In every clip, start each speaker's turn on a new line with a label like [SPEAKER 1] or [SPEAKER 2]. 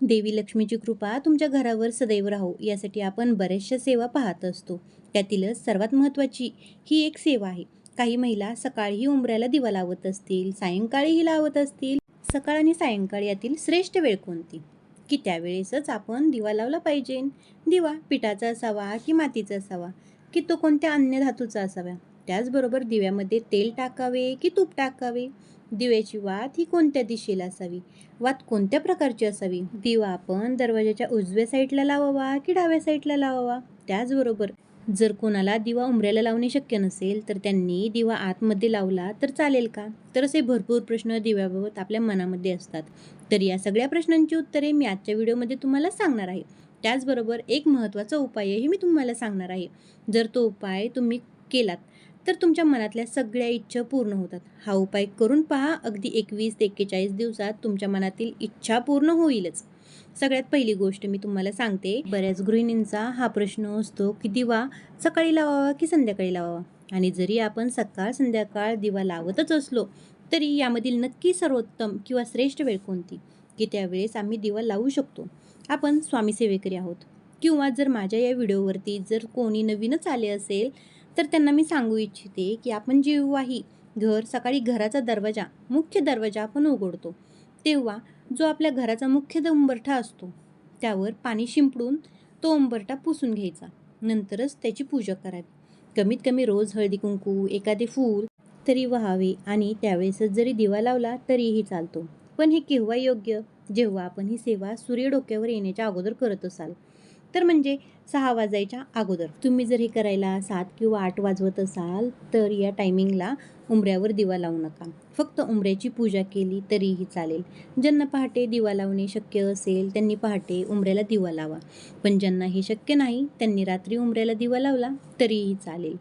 [SPEAKER 1] देवी लक्ष्मीची कृपा तुमच्या घरावर सदैव राहो यासाठी आपण बऱ्याचशा सेवा पाहत असतो. त्यातीलच सर्वात महत्त्वाची ही एक सेवा आहे. काही महिला सकाळीही उंबऱ्याला दिवा लावत असतील सायंकाळीही लावत असतील. सकाळ आणि सायंकाळ यातील श्रेष्ठ वेळ कोणती? की त्यावेळेसच आपण दिवा लावला पाहिजे. दिवा पिठाचा असावा की मातीचा असावा? की तो कोणत्या अन्य धातूचा असावा? त्याचबरोबर दिव्यामध्ये तेल टाकावे की तूप टाकावे? दिव्याची वात ही कोणत्या दिशेला असावी? वात कोणत्या प्रकारची असावी? दिवा आपण दरवाजाच्या उजव्या साईडला लावावा की डाव्या साईडला लावावा? त्याचबरोबर जर कोणाला दिवा उमऱ्याला लावणे शक्य नसेल तर त्यांनी दिवा आतमध्ये लावला तर चालेल का? तर असे भरपूर प्रश्न दिव्याबाबत आपल्या मनामध्ये असतात. तर या सगळ्या प्रश्नांची उत्तरे मी आजच्या व्हिडिओमध्ये तुम्हाला सांगणार आहे. त्याचबरोबर एक महत्त्वाचा उपायही मी तुम्हाला सांगणार आहे. जर तो उपाय तुम्ही केलात तर तुमच्या मनातल्या सगळ्या इच्छा पूर्ण होतात. हा उपाय करून पहा अगदी एकवीस ते एक्केचाळीस दिवसात तुमच्या मनातील इच्छा पूर्ण होईलच. सगळ्यात पहिली गोष्ट मी तुम्हाला सांगते बऱ्याच गृहिणींचा हा प्रश्न असतो की दिवा सकाळी लावावा की संध्याकाळी लावावा? आणि जरी आपण सकाळ संध्याकाळ दिवा लावतच असलो तरी यामधील नक्की सर्वोत्तम किंवा श्रेष्ठ वेळ कोणती? की त्यावेळेस आम्ही दिवा लावू शकतो. आपण स्वामी सेवेकरी आहोत. किंवा जर माझ्या या व्हिडिओवरती जर कोणी नवीनच आले असेल तर त्यांना मी सांगू इच्छिते की आपण जेव्हाही घर सकाळी घराचा दरवाजा मुख्य दरवाजा आपण उघडतो तेव्हा जो आपल्या घराचा मुख्य उंबरठा असतो त्यावर पाणी शिंपडून तो उंबरठा पुसून घ्यायचा. नंतरच त्याची पूजा करावी. कमीत कमी रोज हळदी कुंकू एखादे फूल तरी व्हावे आणि त्यावेळेसच जरी दिवा लावला तरीही चालतो. पण हे केव्हा योग्य? जेव्हा आपण ही सेवा सूर्य डोक्यावर येण्याच्या अगोदर करत असाल. तर म्हणजे सहा वाजायच्या अगोदर. तुम्ही जर हे करायला सात किंवा आठ वाजवत असाल तर या टायमिंगला उंबऱ्यावर दिवा लावू नका. फक्त उंबऱ्याची पूजा केली तरीही चालेल. ज्यांना पहाटे दिवा लावणे शक्य असेल त्यांनी पहाटे उंबऱ्याला दिवा लावा. पण ज्यांना हे शक्य नाही त्यांनी रात्री उंबऱ्याला दिवा लावला तरीही चालेल.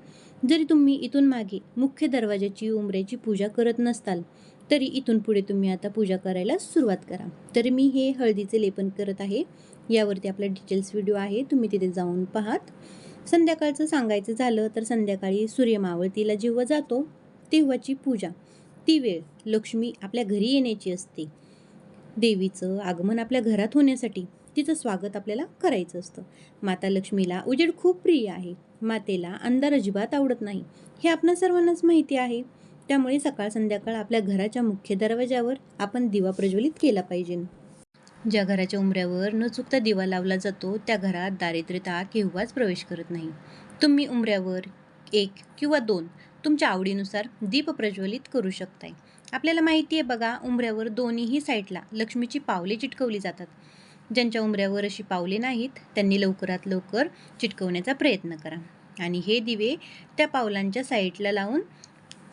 [SPEAKER 1] जरी तुम्ही इथून मागे मुख्य दरवाजाची उंबऱ्याची पूजा करत नसताल तरी इथून पुढे तुम्ही आता पूजा करायला सुरुवात करा. तर मी हे हळदीचे लेपन करत आहे. यावरती आपला डिटेल्स व्हिडिओ आहे तुम्ही तिथे जाऊन पाहात. संध्याकाळचं सांगायचं झालं तर संध्याकाळी सूर्यमावळतीला जेव्हा जातो तेव्हाची पूजा. ती वेळ लक्ष्मी आपल्या घरी येण्याची असते. देवीचं आगमन आपल्या घरात होण्यासाठी तिचं स्वागत आपल्याला करायचं असतं. माता लक्ष्मीला उजेड खूप प्रिय आहे. मातेला अंधार अजिबात आवडत नाही. हे आपणा सर्वांनाच माहिती आहे. त्यामुळे सकाळ संध्याकाळ आपल्या घराच्या मुख्य दरवाजावर आपण दिवा प्रज्वलित केला पाहिजे. ज्या घराच्या उंबऱ्यावर न चुकता दिवा लावला जातो त्या घरात दारिद्र्यता केव्हाच प्रवेश करत नाही. तुम्ही उंबऱ्यावर एक किंवा दोन तुमच्या आवडीनुसार दीप प्रज्वलित करू शकताय. आपल्याला माहिती आहे बघा उंबऱ्यावर दोन्हीही साईडला लक्ष्मीची पावले चिटकवली जातात. ज्यांच्या उंबऱ्यावर अशी पावले नाहीत त्यांनी लवकरात लवकर चिटकवण्याचा प्रयत्न करा. आणि हे दिवे त्या पावलांच्या साईडला लावून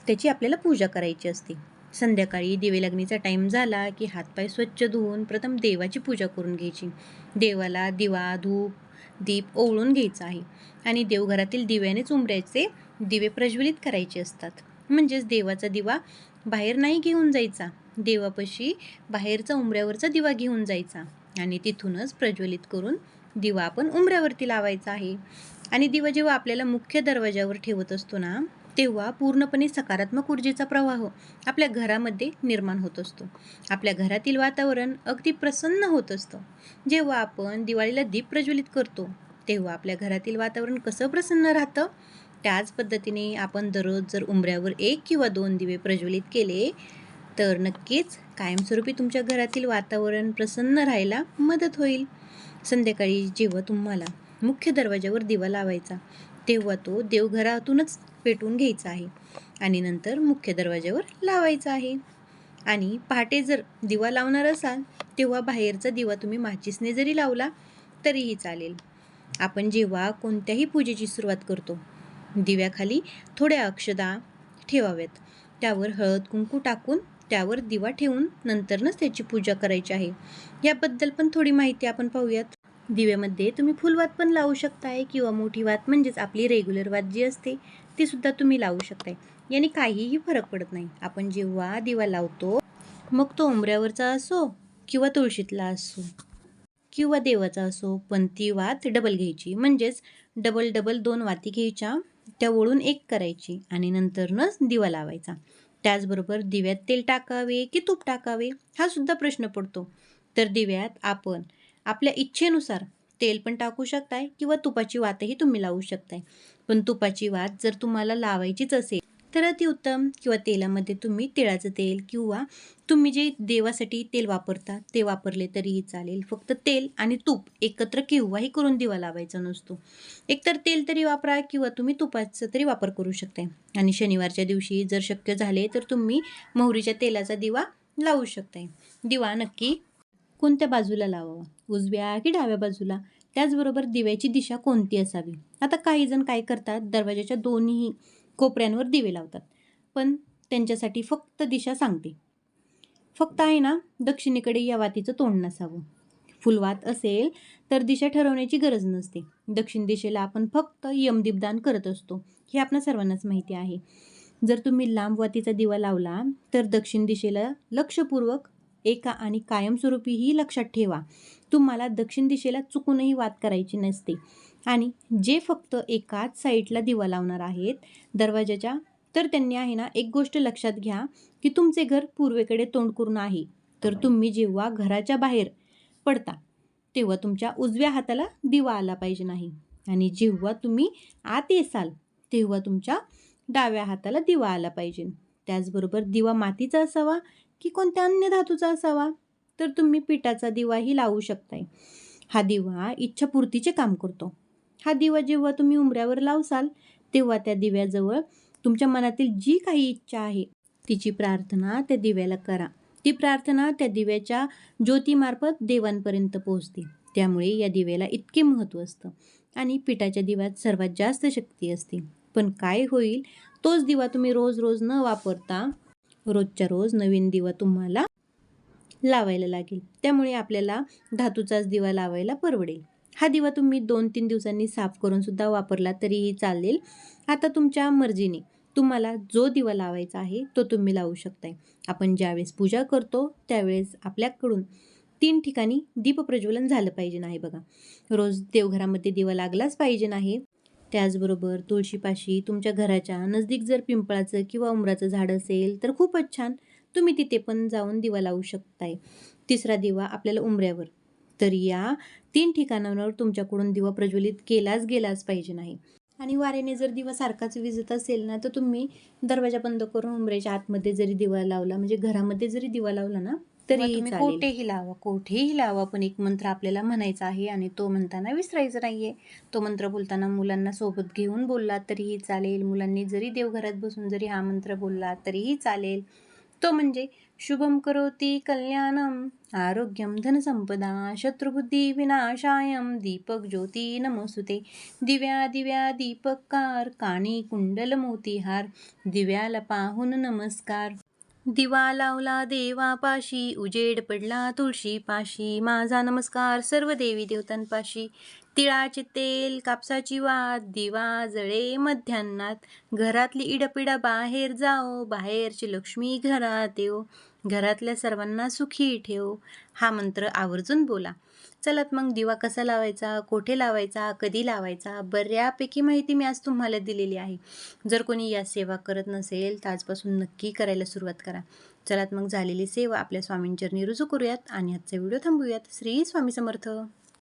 [SPEAKER 1] त्याची आपल्याला पूजा करायची असते. संध्याकाळी दिवे लागणीचा टाईम झाला की हातपाय स्वच्छ धुवून प्रथम देवाची पूजा करून घ्यायची. देवाला दिवा धूप दीप ओवळून घ्यायचा आहे आणि देवघरातील दिव्यानेच उंबऱ्याचे दिवे प्रज्वलित करायचे असतात. म्हणजेच देवाचा दिवा बाहेर नाही घेऊन जायचा. देवापाशी बाहेरचा उंबऱ्यावरचा दिवा घेऊन जायचा आणि तिथूनच प्रज्वलित करून दिवा आपण उंबऱ्यावरती लावायचा आहे. आणि दिवा जेव्हा आपल्याला मुख्य दरवाजावर ठेवत असतो ना तेव्हा पूर्णपणे सकारात्मक ऊर्जेचा प्रवाह आपल्या घरामध्ये निर्माण होत असतो. आपल्या घरातील वातावरण अगदी प्रसन्न होत असतं. जेव्हा आपण दिवाळीला दीप प्रज्वलित करतो तेव्हा आपल्या घरातील वातावरण कसं प्रसन्न राहतं? त्याच पद्धतीने आपण दररोज जर उंबऱ्यावर एक किंवा दोन दिवे प्रज्वलित केले तर नक्कीच कायमस्वरूपी तुमच्या घरातील वातावरण प्रसन्न राहायला मदत होईल. संध्याकाळी जेव्हा तुम्हाला मुख्य दरवाजावर दिवा लावायचा तेव्हा तो देवघरातूनच पेटवून घ्यायचा आहे आणि नंतर मुख्य दरवाज्यावर लावायचा आहे. आणि पहाटे जर दिवा लावणार असाल तेव्हा बाहेरचा दिवा तुम्ही माचीसने जरी लावला तरीही चालेल. आपण जेव्हा कोणत्याही पूजेची सुरुवात करतो दिव्याखाली थोड्या अक्षदा ठेवाव्यात. त्यावर हळद कुंकू टाकून त्यावर दिवा ठेवून नंतरनच त्याची पूजा करायची आहे. याबद्दल पण थोडी माहिती आपण पाहूयात. दिव्यामध्ये तुम्ही फुलवात पण लावू शकताय किंवा मोठी वात म्हणजेच आपली रेग्युलर वात जी असते ती सुद्धा तुम्ही लावू शकताय. याने काहीही फरक पडत नाही. आपण जेव्हा दिवा लावतो मग तो उंबऱ्यावरचा असो किंवा तुळशीतला असो किंवा देवाचा असो पण ती वात डबल घ्यायची. म्हणजेच डबल डबल दोन वाती घ्यायच्या त्या वळून एक करायची आणि नंतरनच दिवा लावायचा. त्याचबरोबर दिव्यात तेल टाकावे की तूप टाकावे हा सुद्धा प्रश्न पडतो. तर दिव्यात आपण आपल्या इच्छेनुसार तेल पण टाकू शकताय किंवा तुपाची वातही तुम्ही लावू शकताय. पण तुपाची वात जर तुम्हाला लावायचीच असेल तर अतिउत्तम किंवा तेलामध्ये तुम्ही तिळाचं तेल किंवा तुम्ही जे देवासाठी तेल वापरता ते वापरले तरीही चालेल. फक्त तेल आणि तूप एकत्र केव्हाही करून दिवा लावायचा नसतो. एकतर तेल तरी वापरा किंवा तुम्ही तुपाचा तरी वापर करू शकताय. आणि शनिवारच्या दिवशी जर शक्य झाले तर तुम्ही मोहरीच्या तेलाचा दिवा लावू शकताय. दिवा नक्की कोणत्या बाजूला लावावा? उजव्या की डाव्या बाजूला? त्याचबरोबर दिव्याची दिशा कोणती असावी? आता काही जण काय करतात? दरवाजाच्या दोन्ही कोपऱ्यांवर दिवे लावतात. पण त्यांच्यासाठी फक्त दिशा सांगते. फक्त आहे ना दक्षिणेकडे या वातीचं तोंड नसावं. फुलवात असेल तर दिशा ठरवण्याची गरज नसते. दक्षिण दिशेला आपण फक्त यमदीपदान करत असतो. हे आपल्या सर्वांनाच माहिती आहे. जर तुम्ही लांब वातीचा दिवा लावला तर दक्षिण दिशेला लक्षपूर्वक एका आणि कायमस्वरूपी ही लक्षात ठेवा. तुम्हाला दक्षिण दिशेला चुकूनही वाद करायची नसते. आणि जे फक्त एकाच साईडला दिवा लावणार आहेत दरवाजाच्या तर त्यांनी आहे ना एक गोष्ट लक्षात घ्या की तुमचे घर पूर्वेकडे तोंड करून आहे. तर तुम्ही जेव्हा घराच्या बाहेर पडता तेव्हा तुमच्या उजव्या हाताला दिवा आला पाहिजे नाही. आणि जेव्हा तुम्ही आत येसाल तेव्हा तुमच्या डाव्या हाताला दिवा आला पाहिजे. त्याचबरोबर दिवा मातीचा असावा की कोणत्या अन्य धातूचा असावा? तर तुम्ही पिठाचा दिवाही लावू शकताय. हा दिवा इच्छापूर्तीचे काम करतो. हा दिवा जेव्हा तुम्ही उंबऱ्यावर लावसाल तेव्हा त्या दिव्याजवळ तुमच्या मनातील जी काही इच्छा आहे तिची प्रार्थना त्या दिव्याला करा. ती प्रार्थना त्या दिव्याच्या ज्योतीमार्फत देवांपर्यंत पोहोचते. त्यामुळे या दिव्याला इतके महत्त्व असतं आणि पिठाच्या दिव्यात सर्वात जास्त शक्ती असते. पण काय होईल तोच दिवा तुम्ही रोज रोज न वापरता रोजच्या रोज नवीन दिवा तुम्हाला लावायला लागेल. त्यामुळे आपल्याला धातूचाच दिवा लावायला परवडेल. हा दिवा तुम्ही दोन तीन दिवसांनी साफ करून सुद्धा वापरला तरीही चालेल. आता तुमच्या मर्जीने तुम्हाला जो दिवा लावायचा आहे तो तुम्ही लावू शकताय. आपण ज्यावेळेस पूजा करतो त्यावेळेस आपल्याकडून तीन ठिकाणी दीपप्रज्वलन झालं पाहिजे नाही बघा. रोज देवघरामध्ये दिवा लागलाच पाहिजे नाही. त्याचबरोबर तुळशीपाशी तुमच्या घराच्या नजदीक जर पिंपळाचं किंवा उमराचं झाड असेल तर खूपच छान. तुम्ही तिथे पण जाऊन दिवा लावू शकताय. तिसरा दिवा आपल्याला उमऱ्यावर तर या तीन ठिकाणांवर तुमच्याकडून दिवा प्रज्वलित केलाच गेलाच पाहिजे नाही. आणि वाऱ्याने जर दिवा सारखाच विजत असेल ना तर तुम्ही दरवाजा बंद करून उमऱ्याच्या आतमध्ये जरी दिवा लावला म्हणजे घरामध्ये जरी दिवा लावला ना तरी
[SPEAKER 2] तुम्ही
[SPEAKER 1] चालेल.
[SPEAKER 2] कोठेही लावा कोठेही लावा पण एक मंत्र आपल्याला म्हणायचा आहे आणि तो म्हणताना विसरायचा नाहीये. तो मंत्र बोलताना मुलांना सोबत घेऊन बोलला तरीही चालेल. मुलांनी जरी देवघरात बसून जरी हा मंत्र बोलला तरीही चालेल. तो म्हणजे शुभम करोती कल्याणम आरोग्यम धनसंपदा शत्रुबुद्धी विनाशायम दीपक ज्योती नमोसुते दिव्या दिव्या दीपकार काणी कुंडल मोतीहार दिव्याला पाहून नमस्कार। दिवा लावला देवापाशी उजेड पडला तुळशी पाशी माझा नमस्कार सर्व देवी देवतांपाशी. तिळाचे तेल कापसाची वात दिवा जळे मध्यान्नात घरातली इडपिडा बाहेर जाओ बाहेरची लक्ष्मी घरात येऊ घरातल्या सर्वांना सुखी ठेव हा मंत्र आवर्जून बोला. चलात मग दिवा कसा लावायचा कोठे लावायचा कधी लावायचा बऱ्यापैकी माहिती मी आज तुम्हाला दिलेली आहे. जर कोणी या सेवा करत नसेल तर आजपासून नक्की करायला सुरुवात करा. चलात मग झालेली सेवा आपल्या स्वामींचरणी रुजू करूयात आणि आजचा व्हिडिओ थांबूयात. श्री स्वामी समर्थ.